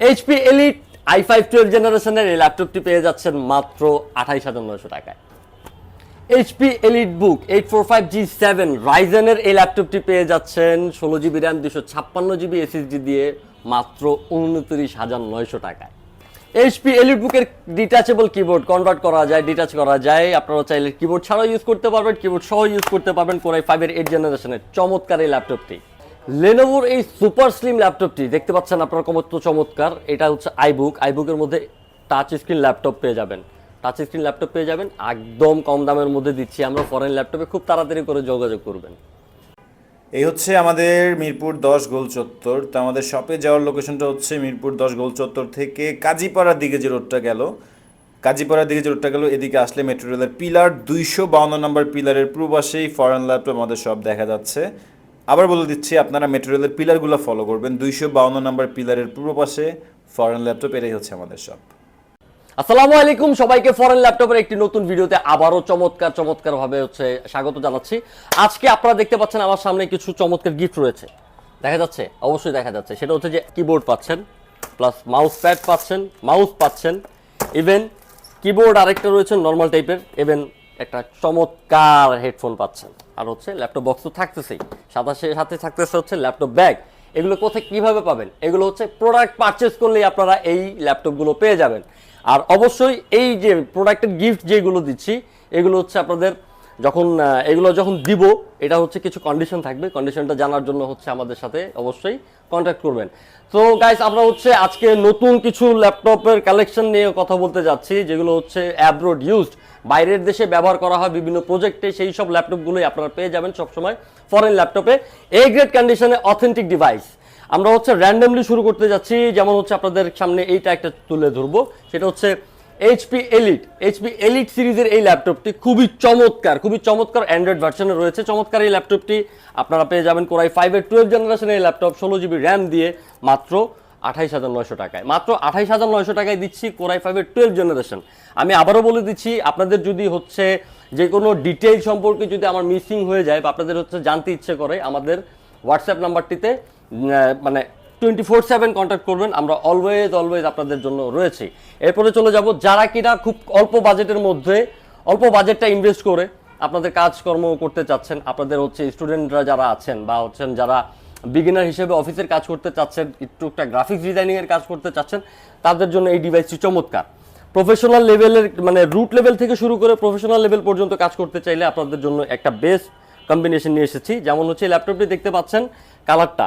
HP Elite i five twelve জেনারেশনের এই ল্যাপটপটি পেয়ে যাচ্ছেন মাত্র আঠাইশ হাজার নয়শো টাকায়। HP Elite book eight four five G seven রাইজেনের এই ল্যাপটপটি পেয়ে যাচ্ছেন ষোলো জিবি র্যাম দুশো ছাপ্পান্ন জিবি এসএসডি দিয়ে মাত্র উনত্রিশ হাজার নয়শো টাকায়। এইচপি এলিট বুকের ডিটাচেবল কিবোর্ড কনভার্ট করা যায় ডিটাচ করা যায়। আপনারা চাইলে কিবোর্ড ছাড়াও ইউজ করতে পারবেন কিবোর্ড সহ ইউজ করতে পারবেন কোরাই ফাইভের এইট জেনারেশনের চমৎকার এই ল্যাপটপটি লেনোভোর এই সুপার স্লিম ল্যাপটপটি দেখতে পাচ্ছেন আপনারা কমত্ব চমৎকার। এটা হচ্ছে আইবুক আইবুকের মধ্যে টাচ স্ক্রিন ল্যাপটপ পেয়ে যাবেন। টাচ স্ক্রিন ল্যাপটপ পেয়ে যাবেন। একদম কম দামের মধ্যে দিচ্ছি আমরা ফরেন ল্যাপটপে খুব তাড়াতাড়ি করে যোগাযোগ করবেন। এই হচ্ছে আমাদের মিরপুর দশ গোল চত্বর। তো আমাদের শপে যাওয়ার লোকেশনটা হচ্ছে মিরপুর দশ গোল চত্বর থেকে কাজীপাড়ার দিকে যে রোডটা গেল। কাজীপাড়ার দিকে যে রোডটা গেল, এদিকে আসলে মেট্রো রেলের পিলার দুইশো বাউন্ন নম্বর পিলারের পূর্ব পাশেই ফরেন ল্যাপটপ আমাদের সব দেখা যাচ্ছে। আবার বলে দিচ্ছি, আপনারা মেট্রো রেলের পিলারগুলো ফলো করবেন। দুইশো বাউন্ন নম্বর পিলারের পূর্ব পাশে ফরেন ল্যাপটপ এটাই হচ্ছে আমাদের শপ আসসালামু আলাইকুম সবাইকে ফরেন ল্যাপটপের একটি নতুন ভিডিওতে আবারও চমৎকার চমৎকার ভাবে হচ্ছে স্বাগত জানাচ্ছি। আজকে আপনারা দেখতে পাচ্ছেন আমার সামনে কিছু চমৎকার গিফট রয়েছে। দেখা যাচ্ছে? অবশ্যই দেখা যাচ্ছে। সেটা হচ্ছে যে কিবোর্ড পাচ্ছেন প্লাস মাউস প্যাড পাচ্ছেন মাউস পাচ্ছেন ইভেন কিবোর্ড আরেকটা রয়েছে নর্মাল টাইপের ইভেন একটা চমৎকার হেডফোন পাচ্ছেন। আর হচ্ছে ল্যাপটপ বক্স তো থাকতেছেই। সাথে সাথে থাকতেছে হচ্ছে ল্যাপটপ ব্যাগ এগুলো কোথায় কীভাবে পাবেন? এগুলো হচ্ছে প্রোডাক্ট পারচেস করলেই আপনারা এই ল্যাপটপগুলো পেয়ে যাবেন। আর অবশ্যই এই যে প্রোডাক্টের গিফট যেগুলো দিচ্ছি, এগুলো হচ্ছে আপনাদের যখন এগুলো যখন দিব, এটা হচ্ছে কিছু কন্ডিশন থাকবে। কন্ডিশনটা জানার জন্য হচ্ছে আমাদের সাথে অবশ্যই কন্ট্যাক্ট করবেন। তো গাইস আমরা হচ্ছে আজকে নতুন কিছু ল্যাপটপের কালেকশন নিয়ে কথা বলতে যাচ্ছি, যেগুলো হচ্ছে অ্যাব্রোড ইউজড বাইরের দেশে ব্যবহার করা হয় বিভিন্ন প্রজেক্টে সেই সব ল্যাপটপগুলোই আপনারা পেয়ে যাবেন সবসময় ফরেন ল্যাপটপে এ। গ্রেড কন্ডিশনে অথেন্টিক ডিভাইস আমরা হচ্ছে র্যান্ডমলি শুরু করতে যাচ্ছি, যেমন হচ্ছে আপনাদের সামনে এইটা একটা তুলে ধরবো। সেটা হচ্ছে এইচপি এলিট এইচপি এলিট সিরিজের এই ল্যাপটপটি খুবই চমৎকার খুবই চমৎকার অ্যান্ড্রয়েড ভার্সনে রয়েছে। চমৎকার এই ল্যাপটপটি আপনারা পেয়ে যাবেন কোরাই ফাইভের টুয়েলভ জেনারেশনের এই ল্যাপটপ, ষোলো জিবি র্যাম দিয়ে মাত্র আঠাইশ হাজার নয়শো টাকায়। মাত্র আঠাইশ হাজার নয়শো টাকায় দিচ্ছি কোরাই ফাইভের টুয়েলভ জেনারেশন আমি আবারও বলে দিচ্ছি, আপনাদের যদি হচ্ছে যে কোনো ডিটেইল সম্পর্কে যদি আমার মিসিং হয়ে যায় বা আপনাদের হচ্ছে জানতে ইচ্ছে করে, আমাদের হোয়াটসঅ্যাপ নাম্বারটিতে মানে টোয়েন্টি ফোর সেভেন কন্ট্যাক্ট করবেন। আমরা অলওয়েজ অলওয়েজ আপনাদের জন্য রয়েছি। এরপরে চলে যাব যারা কিনা খুব অল্প বাজেটের মধ্যে, অল্প বাজেটটা ইনভেস্ট করে আপনাদের কাজকর্ম করতে চাচ্ছেন। আপনাদের হচ্ছে স্টুডেন্টরা যারা আছেন বা হচ্ছেন যারা বিগিনার হিসেবে অফিসের কাজ করতে চাচ্ছেন, একটু একটা গ্রাফিক্স ডিজাইনিংয়ের কাজ করতে চাচ্ছেন, তাদের জন্য এই ডিভাইসটি চমৎকার। প্রফেশনাল লেভেলের মানে রুট লেভেল থেকে শুরু করে প্রফেশনাল লেভেল পর্যন্ত কাজ করতে চাইলে আপনাদের জন্য একটা বেস্ট কম্বিনেশন নিয়ে এসেছি। যেমন হচ্ছে ল্যাপটপটি দেখতে পাচ্ছেন কালারটা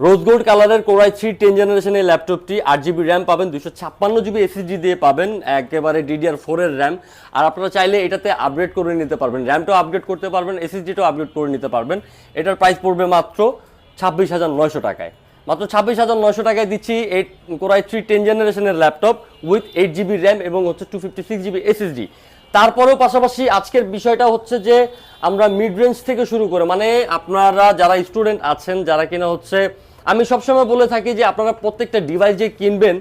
রোজ গোল্ড কালারের কোরাই থ্রি টেন জেনারেশনের ল্যাপটপটি আট জিবি র্যাম পাবেন দুশো ছাপ্পান্ন জিবি এসএসডি দিয়ে পাবেন, একেবারে ডিডিআর ফোরের র্যাম। আর আপনারা চাইলে এটাতে আপগ্রেড করে নিতে পারবেন। র্যামটাও আপগ্রেড করতে পারবেন এসএসডিটাও আপগ্রেড করে নিতে পারবেন। এটার প্রাইস পড়বে মাত্র ছাব্বিশ হাজার নয়শো টাকায়। মাত্র ছাব্বিশ হাজার নয়শো টাকায় দিচ্ছি eight core i three ten জেনারেশনের laptop with eight GB RAM এবং হচ্ছে two fifty six GB SSD তারপরেও পাশাপাশি আজকের বিষয়টা হচ্ছে যে আমরা মিড রেঞ্জ থেকে শুরু করে মানে আপনারা যারা স্টুডেন্ট আছেন, যারা কিনা হচ্ছে, আমি সবসময় বলে থাকি যে আপনারা প্রত্যেকটা ডিভাইস যে কিনবেন,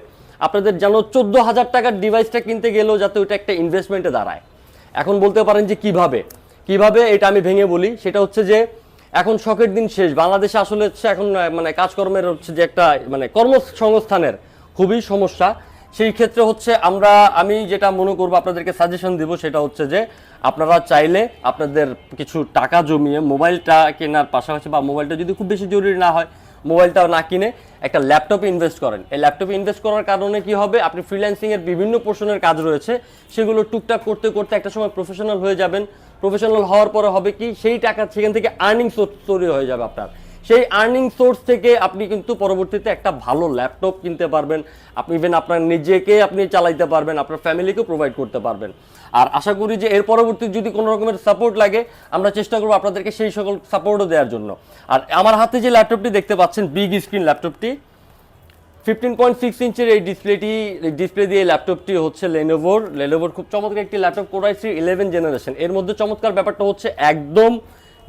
আপনাদের যেন চোদ্দ হাজার টাকার ডিভাইসটা কিনতে গেলেও যাতে ওইটা একটা ইনভেস্টমেন্টে দাঁড়ায়। এখন বলতে পারেন যে কীভাবে? কীভাবে এটা আমি ভেঙে বলি? সেটা হচ্ছে যে এখন শখের দিন শেষ। বাংলাদেশে আসলে হচ্ছে এখন মানে কাজকর্মের হচ্ছে যে একটা মানে কর্মসংস্থানের খুবই সমস্যা। সেই ক্ষেত্রে হচ্ছে আমরা, আমি যেটা মনে করব, আপনাদেরকে সাজেশন দিব, সেটা হচ্ছে যে আপনারা চাইলে আপনাদের কিছু টাকা জমিয়ে মোবাইলটা কেনার পাশাপাশি বা মোবাইলটা যদি খুব বেশি জরুরি না হয়, মোবাইলটাও না কিনে একটা ল্যাপটপে ইনভেস্ট করেন। এই ল্যাপটপে ইনভেস্ট করার কারণে কি হবে? আপনি ফ্রিল্যান্সিংয়ের বিভিন্ন পোর্শনের কাজ রয়েছে, সেগুলো টুকটাক করতে করতে একটা সময় প্রফেশনাল হয়ে যাবেন। প্রফেশনাল হওয়ার পরে হবে কি? সেই টাকা সেখান থেকে আর্নিং তৈরি হয়ে যাবে আপনার। সেই আর্নিং সোর্স থেকে আপনি কিন্তু পরবর্তীতে একটা ভালো ল্যাপটপ কিনতে পারবেন। আপনি ইভেন আপনার নিজেকে আপনি চালাইতে পারবেন, আপনার ফ্যামিলিকেও প্রোভাইড করতে পারবেন। আর আশা করি যে এর পরবর্তী যদি কোনো রকমের সাপোর্ট লাগে, আমরা চেষ্টা করব আপনাদেরকে সেই সকল সাপোর্টও দেওয়ার জন্য। আর আমার হাতে যে ল্যাপটপটি দেখতে পাচ্ছেন বিগ স্ক্রিন ল্যাপটপটি ফিফটিন পয়েন্ট সিক্স ইঞ্চের এই ডিসপ্লেটি ডিসপ্লে দিয়ে ল্যাপটপটি হচ্ছে লেনোভোর লেনোভোর খুব চমৎকার একটি laptop core i three eleven generation এর মধ্যে চমৎকার ব্যাপারটা হচ্ছে একদম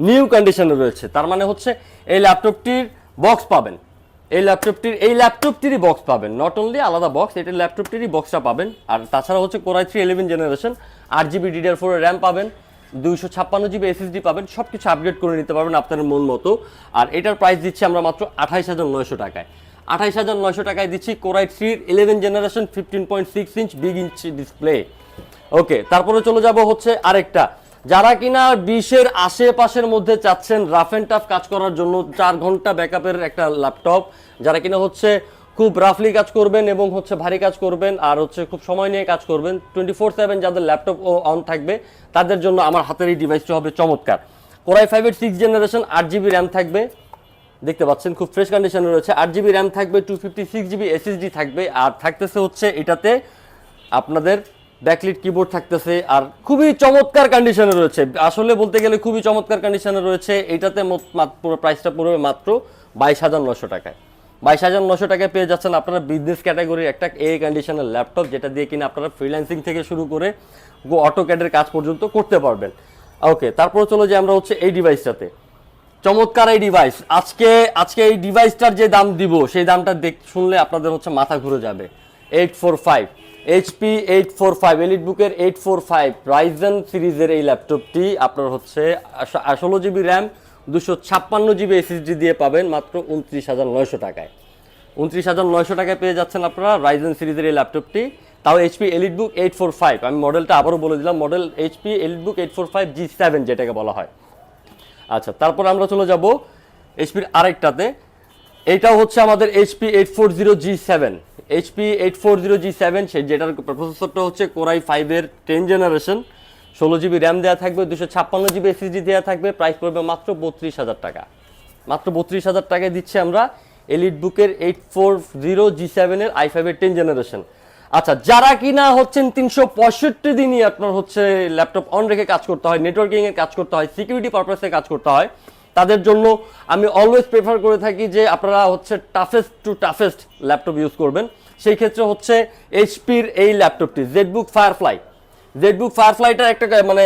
নিউ কন্ডিশনে রয়েছে। তার মানে হচ্ছে এই ল্যাপটপটির বক্স পাবেন। এই ল্যাপটপটির এই ল্যাপটপটিরই বক্স পাবেন। নট অনলি আলাদা বক্স এটা ল্যাপটপটিরই বক্সটা পাবেন। আর তাছাড়া হচ্ছে core i three eleven generation আট জিবি ডিডিআর ফোর র্যাম পাবেন, দুইশো ছাপ্পান্ন জিবি এসএসডি পাবেন সব কিছু আপগ্রেড করে নিতে পারবেন আপনার মন মতো। আর এটার প্রাইস দিচ্ছি আমরা মাত্র আঠাইশ হাজার নয়শো টাকায়। আঠাইশ হাজার নয়শো টাকায় দিচ্ছি কোরাই থ্রির eleven generation fifteen point six inch big inch display okay তারপরে চলে যাব হচ্ছে আরেকটা। যারা কিনা বিশের আশেপাশের মধ্যে চাচ্ছেন রাফ অ্যান্ড টাফ কাজ করার জন্য, চার ঘণ্টা ব্যাকআপের একটা ল্যাপটপ যারা কিনা হচ্ছে খুব রাফলি কাজ করবেন এবং হচ্ছে ভারী কাজ করবেন আর হচ্ছে খুব সময় নিয়ে কাজ করবেন টোয়েন্টি ফোর সেভেন যাদের ল্যাপটপ অন থাকবে, তাদের জন্য আমার হাতের এই ডিভাইসটি হবে চমৎকার। কোরাই ফাইভের সিক্স জেনারেশন আট জিবি র্যাম থাকবে, দেখতে পাচ্ছেন খুব ফ্রেশ কন্ডিশনে রয়েছে, আট জিবি র্যাম থাকবে two fifty six GB SSD থাকবে, আর থাকতেছে হচ্ছে এটাতে আপনাদের ব্যাকলিট কিবোর্ড থাকতেছে আর খুবই চমৎকার কন্ডিশনে রয়েছে। আসলে বলতে গেলে খুবই চমৎকার কন্ডিশনে রয়েছে। এটাতে পুরো প্রাইসটা পড়বে মাত্র বাইশ হাজার নশো টাকায়। বাইশ হাজার নশো টাকায় পেয়ে যাচ্ছেন আপনারা বিজনেস ক্যাটাগরির একটা এ কন্ডিশনের ল্যাপটপ যেটা দিয়ে কিনা আপনারা ফ্রিল্যান্সিং থেকে শুরু করে অটো ক্যাডের কাজ পর্যন্ত করতে পারবেন। ওকে তারপর চলো যে আমরা হচ্ছে এই ডিভাইসটাতে চমৎকার এই ডিভাইস আজকে আজকে এই ডিভাইসটার যে দাম দিব, সেই দামটা দেখ, শুনলে আপনাদের হচ্ছে মাথা ঘুরে যাবে। Eight four five HP eight four five Elite বুকের এইট ফোর ফাইভ রাইজেন সিরিজের এই ল্যাপটপটি আপনার হচ্ছে ষোলো জিবি র্যাম দুশো ছাপ্পান্ন জিবি এসএসডি দিয়ে পাবেন মাত্র উনত্রিশ হাজার নয়শো টাকায়। উনত্রিশ হাজার নয়শো টাকায় পেয়ে যাচ্ছেন আপনারা রাইজেন সিরিজের এই ল্যাপটপটি তাও HP Elite book eight four five আমি মডেলটা আবারও বলে দিলাম model HP Elite book eight four five G seven যেটাকে বলা হয়। আচ্ছা তারপর আমরা চলে যাব এইচপির আরেকটাতে। এইটাও হচ্ছে আমাদের HP eight four zero G seven HP eight four zero G seven সেই যেটার প্রসেসরটা হচ্ছে কোরাই ফাইভের টেন জেনারেশন ষোলো জিবি র্যাম দেওয়া থাকবে, দুশো ছাপ্পান্ন জিবি এসএসডি দেওয়া থাকবে প্রাইস পড়বে মাত্র বত্রিশ হাজার টাকা। মাত্র বত্রিশ হাজার টাকায় দিচ্ছি আমরা এলিট বুকের এইট ফোর জিরো জি সেভেনের আই ফাইভের টেন জেনারেশন আচ্ছা যারা কিনা হচ্ছেন তিনশো পঁয়ষট্টি দিনই আপনার হচ্ছে ল্যাপটপ অন রেখে কাজ করতে হয় নেটওয়ার্কিং এর কাজ করতে হয় সিকিউরিটি পারপাসে কাজ করতে হয় তাদের জন্য আমি অলওয়েজ প্রেফার করে থাকি যে আপনারা হচ্ছে toughest to toughest laptop use করবেন। সেই ক্ষেত্রে হচ্ছে এইচপির এই ল্যাপটপটি জেডবুক ফায়ারফ্লাই জেডবুক ফায়ারফ্লাইটার একটা মানে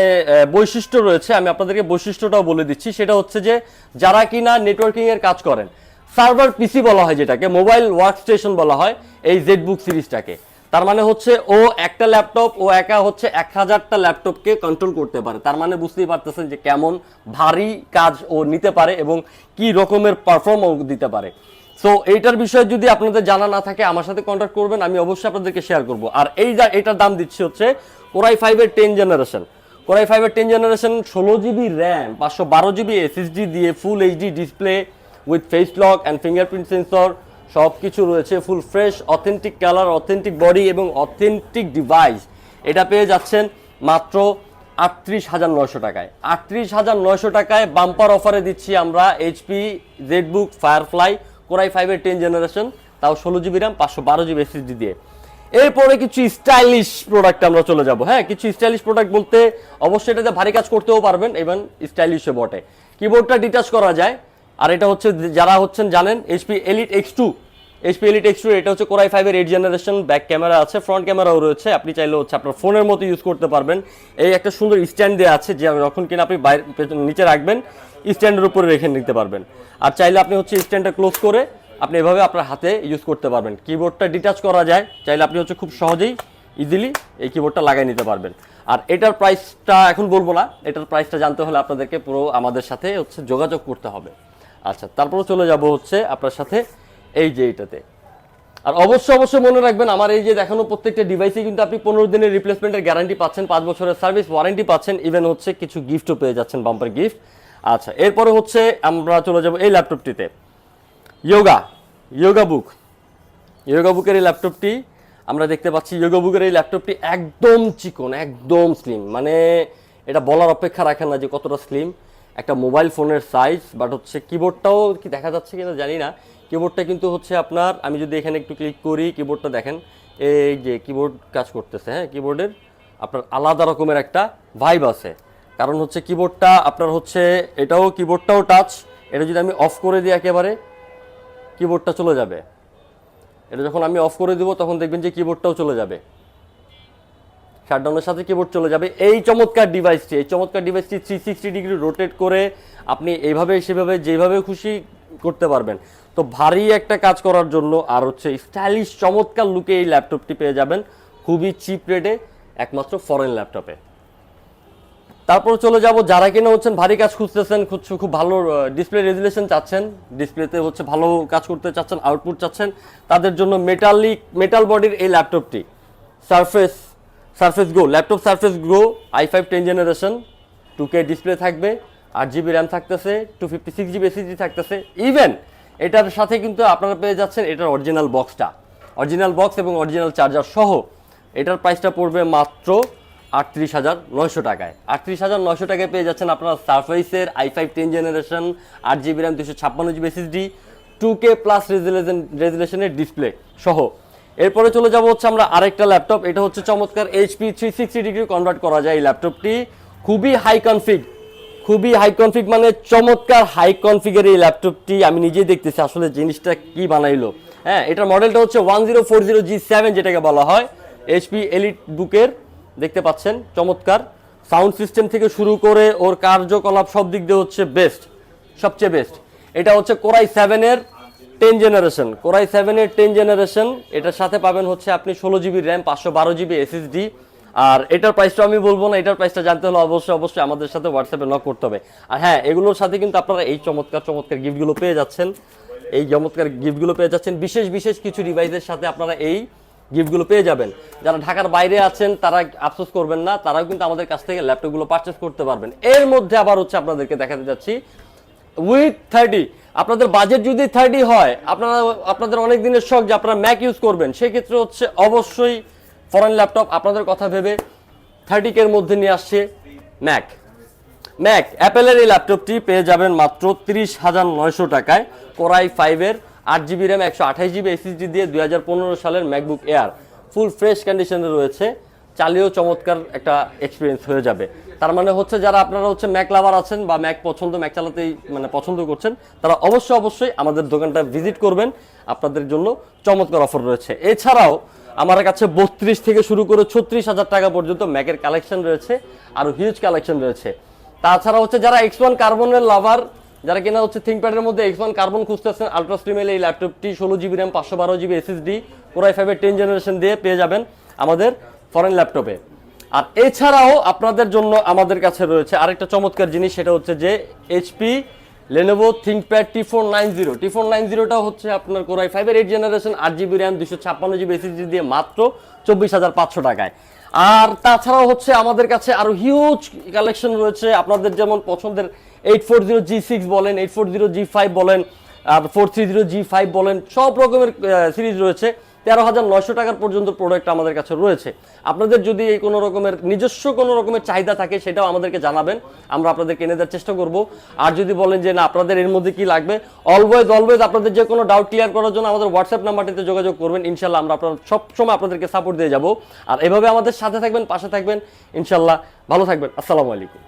বৈশিষ্ট্য রয়েছে, আমি আপনাদেরকে বৈশিষ্ট্যটাও বলে দিচ্ছি। সেটা হচ্ছে যে যারা কিনা নেটওয়ার্কিং এর কাজ করেন সার্ভার পিসি বলা হয় যেটাকে মোবাইল ওয়ার্ক স্টেশন বলা হয়, এই জেডবুক সিরিজটাকে তার মানে হচ্ছে ও একটা ল্যাপটপ, ও একা হচ্ছে এক হাজারটা ল্যাপটপকে কন্ট্রোল করতে পারে। তার মানে বুঝতেই পারতেছেন যে কেমন ভারী কাজ ও নিতে পারে এবং কি রকমের পারফর্ম ও দিতে পারে। সো এইটার বিষয়ে যদি আপনাদের জানা না থাকে, আমার সাথে কন্ট্যাক্ট করবেন, আমি অবশ্যই আপনাদেরকে শেয়ার করব। আর এই যা, এটার দাম দিচ্ছি হচ্ছে কোরাই ফাইভের টেন জেনারেশন কোরাই ফাইভের টেন জেনারেশন ষোলো জিবি র্যাম পাঁচশো বারো জিবি এসএসডি দিয়ে full HD display with face lock and fingerprint sensor সব কিছু রয়েছে full fresh authentic colour authentic body এবং অথেন্টিক ডিভাইস এটা পেয়ে যাচ্ছেন মাত্র আটত্রিশ হাজার নয়শো টাকায়। আটত্রিশ হাজার নয়শো টাকায় বাম্পার অফারে দিচ্ছি আমরা HP ZBook Firefly core i ফাইভের টেন জেনারেশন তাও ষোলো জিবি র্যাম পাঁচশো বারো জিবি এসএসডি দিয়ে। এরপরে কিছু স্টাইলিশ প্রোডাক্ট আমরা চলে যাব। হ্যাঁ কিছু স্টাইলিশ প্রোডাক্ট বলতে অবশ্যই এটাতে ভারী কাজ করতেও পারবেন এবং স্টাইলিশও বটে। কিবোর্ডটা ডিটাচ করা যায়। আর এটা হচ্ছে যারা হচ্ছেন জানেন HP elite X two HP elite X two এটা হচ্ছে কোরাই ফাইভের এইট জেনারেশন ব্যাক ক্যামেরা আছে ফ্রন্ট ক্যামেরাও রয়েছে। আপনি চাইলে হচ্ছে আপনার ফোনের মতো ইউজ করতে পারবেন। এই একটা সুন্দর স্ট্যান্ড দেওয়া আছে যে যখন কিনা আপনি বাইরে নিচে রাখবেন স্ট্যান্ডের উপরে রেখে নিতে পারবেন। আর চাইলে আপনি হচ্ছে স্ট্যান্ডটা ক্লোজ করে আপনি এভাবে আপনার হাতে ইউজ করতে পারবেন। কিবোর্ডটা ডিটাচ করা যায়। চাইলে আপনি হচ্ছে খুব সহজেই ইজিলি এই কিবোর্ডটা লাগাই নিতে পারবেন। আর এটার প্রাইসটা এখন বলব না, এটার প্রাইসটা জানতে হলে আপনাদেরকে পুরো আমাদের সাথে হচ্ছে যোগাযোগ করতে হবে। আচ্ছা তারপরে চলে যাব হচ্ছে আপনার সাথে এই যে এইটাতে। আর অবশ্যই অবশ্যই মনে রাখবেন, আমার এই যে দেখানো প্রত্যেকটা ডিভাইসে কিন্তু আপনি পনেরো দিনের রিপ্লেসমেন্টের গ্যারান্টি পাচ্ছেন, পাঁচ বছরের সার্ভিস ওয়ারেন্টি পাচ্ছেন ইভেন হচ্ছে কিছু গিফটও পেয়ে যাচ্ছেন বাম্পার গিফট আচ্ছা এরপরে হচ্ছে আমরা চলে যাব এই ল্যাপটপটিতে ইয়োগা ইয়োগা বুক ইয়োগা বুকের এই ল্যাপটপটি আমরা দেখতে পাচ্ছি ইয়োগা বুকের এই ল্যাপটপটি একদম চিকন, একদম স্লিম মানে এটা বলার অপেক্ষা রাখেন না যে কতটা স্লিম একটা মোবাইল ফোনের সাইজ বাট হচ্ছে কিবোর্ডটাও কি দেখা যাচ্ছে কিনা জানি না। কিবোর্ডটা কিন্তু হচ্ছে আপনার, আমি যদি এখানে একটু ক্লিক করি কিবোর্ডটা দেখেন, এই যে কিবোর্ড কাজ করতেছে হ্যাঁ কিবোর্ডের আপনার আলাদা রকমের একটা ভাইব আছে। কারণ হচ্ছে কিবোর্ডটা আপনার হচ্ছে, এটাও কিবোর্ডটাও টাচ এটা যদি আমি অফ করে দিই একেবারে কিবোর্ডটা চলে যাবে। এটা যখন আমি অফ করে দিব, তখন দেখবেন যে কিবোর্ডটাও চলে যাবে। শাটডাউনের সাথে কিবোর্ড চলে যাবে। এই চমৎকার ডিভাইসটি এই চমৎকার ডিভাইসটি থ্রি সিক্সটি ডিগ্রি রোটেট করে আপনি এইভাবে, সেভাবে, যেভাবে খুশি করতে পারবেন। তো ভারী একটা কাজ করার জন্য আর হচ্ছে স্টাইলিশ চমৎকার লুকে এই ল্যাপটপটি পেয়ে যাবেন। খুবই চিপ রেটে একমাত্র ফরেন ল্যাপটপে তারপর চলে যাব, যারা কিনা হচ্ছেন ভারী কাজ খুঁজতেছেন, খুব খুব ভালো ডিসপ্লে রেজুলেশন চাচ্ছেন ডিসপ্লেতে হচ্ছে ভালো কাজ করতে চাচ্ছেন আউটপুট চাচ্ছেন, তাদের জন্য মেটালিক মেটাল বডির এই ল্যাপটপটি surface surface grow laptop surface grow i five ten generation two K display থাকবে, আট জিবি র্যাম থাকতেছে two fifty six GB SSD থাকতেছে। ইভেন এটার সাথে কিন্তু আপনারা পেয়ে যাচ্ছেন এটার অরিজিনাল বক্সটা অরিজিনাল বক্স এবং অরিজিনাল চার্জার সহ এটার প্রাইসটা পড়বে মাত্র আটত্রিশ হাজার নয়শো টাকায়। আটত্রিশ হাজার নয়শো টাকায় পেয়ে যাচ্ছেন আপনারা সারফেসের আই ফাইভ টেন জেনারেশন আট জিবি র্যাম দুশো ছাপ্পান্ন GB SSD two K plus resolution রেজুলেশনের display সহ। এরপরে চলে যাব হচ্ছে আমরা আরেকটা ল্যাপটপ, এটা হচ্ছে চমৎকার HP three sixty degree convert করা যায় এই ল্যাপটপটি। খুবই হাই কনফিগ খুবই হাই কনফিগ মানে চমৎকার হাই কনফিগের এই ল্যাপটপটি আমি নিজেই দেখতেছি আসলে জিনিসটা কি বানাইলো। হ্যাঁ এটার মডেলটা হচ্ছে one zero four zero G seven যেটাকে বলা হয় এইচপি এলিট বুকের দেখতে পাচ্ছেন, চমৎকার। সাউন্ড সিস্টেম থেকে শুরু করে ওর কার্যকলাপ সব দিক দিয়ে হচ্ছে বেস্ট সবচেয়ে বেস্ট এটা হচ্ছে কোরাই সেভেনের টেন জেনারেশন, কোরাই সেভেনের টেন জেনারেশন, এটার সাথে পাবেন হচ্ছে আপনি ষোলো জিবি র্যাম, পাঁচশো বারো জিবি এসএসডি। আর এটার প্রাইসটা আমি বলব না, এটার প্রাইসটা জানতে হলে অবশ্যই অবশ্যই আমাদের সাথে হোয়াটসঅ্যাপে নক করতে হবে। আর হ্যাঁ এগুলোর সাথে কিন্তু আপনারা এই চমৎকার চমৎকার গিফটগুলো পেয়ে যাচ্ছেন। এই চমৎকার গিফটগুলো পেয়ে যাচ্ছেন। বিশেষ বিশেষ কিছু ডিভাইসের সাথে আপনারা এই গিফটগুলো পেয়ে যাবেন। যারা ঢাকার বাইরে আছেন, তারা আফসোস করবেন না, তারাও কিন্তু আমাদের কাছ থেকে ল্যাপটপগুলো পারচেস করতে পারবেন। এর মধ্যে আবার হচ্ছে আপনাদেরকে দেখাতে যাচ্ছি। উইথ থার্টি আপনাদের বাজেট যদি থার্টি হয়, আপনারা, আপনাদের অনেক দিনের শখ যে আপনারা ম্যাক ইউজ করবেন, সেক্ষেত্রে হচ্ছে অবশ্যই ফরেন ল্যাপটপ আপনাদের কথা ভেবে থার্টি কের মধ্যে নিয়ে আসছে ম্যাক ম্যাক অ্যাপেলের এই ল্যাপটপটি পেয়ে যাবেন মাত্র তিরিশ হাজার নয়শো টাকায়। কোরাই ফাইভের আট জিবি র্যাম একশো আঠাশ জিবি এসএসডি দিয়ে দুই হাজার পনেরো সালের ম্যাকবুক এয়ার ফুল ফ্রেশ কন্ডিশনে রয়েছে। চালিয়েও চমৎকার একটা এক্সপিরিয়েন্স হয়ে যাবে। তার মানে হচ্ছে যারা আপনারা হচ্ছে ম্যাক লাভার আছেন বা ম্যাক পছন্দ ম্যাক চালাতেই মানে পছন্দ করছেন, তারা অবশ্যই অবশ্যই আমাদের দোকানটা ভিজিট করবেন। আপনাদের জন্য চমৎকার অফার রয়েছে। এছাড়াও আমার কাছে বত্রিশ থেকে শুরু করে ছত্রিশ হাজার টাকা পর্যন্ত ম্যাকের কালেকশন রয়েছে আরও হিউজ কালেকশন রয়েছে। তাছাড়া হচ্ছে যারা এক্স ওয়ান কার্বনের লাভার যারা কিনা হচ্ছে থিঙ্কপ্যাডের মধ্যে এক্স ওয়ান কার্বন খুঁজতেছেন আলট্রা স্ট্রিমের এই ল্যাপটপটি ষোলো জিবি র্যাম পাঁচশো বারো জিবি এসএসডি কোরাই ফাইভের টেন জেনারেশন দিয়ে পেয়ে যাবেন আমাদের ফরেন ল্যাপটপে আর এছাড়াও আপনাদের জন্য আমাদের কাছে রয়েছে আরেকটা চমৎকার জিনিস, সেটা হচ্ছে যে HP Lenovo ThinkPad T four nine zero T four nine জিরোটা হচ্ছে আপনার কোরাই ফাইভের এইট জেনারেশন আট জিবি র্যাম দুশো ছাপ্পান্ন জিবি এসএসডি দিয়ে মাত্র চব্বিশ হাজার পাঁচশো টাকায়। আর তাছাড়াও হচ্ছে আমাদের কাছে আরও হিউজ কালেকশন রয়েছে, আপনাদের যেমন পছন্দের eight four zero G six বলেন eight four zero G five বলেন, আর four three zero G five বলেন, সব রকমের সিরিজ রয়েছে। তেরো হাজার নয়শো টাকার পর্যন্ত প্রোডাক্ট আমাদের কাছে রয়েছে। আপনাদের যদি এই কোনো রকমের, নিজস্ব কোনো রকমের চাহিদা থাকে, সেটাও আমাদেরকে জানাবেন। আমরা আপনাদেরকে এনে দেওয়ার চেষ্টা করব। আর যদি বলেন যে না, আপনাদের এর মধ্যে কি লাগবে অলওয়েজ অলওয়েজ আপনাদের যে কোনো ডাউট ক্লিয়ার করার জন্য আমাদের হোয়াটসঅ্যাপ নাম্বারটিতে যোগাযোগ করবেন। ইনশাল্লাহ আমরা আপনার সবসময় আপনাদেরকে সাপোর্ট দিয়ে যাব। আর এভাবে আমাদের সাথে থাকবেন, পাশে থাকবেন। ইনশাল্লাহ ভালো থাকবেন। আসসালামু আলাইকুম।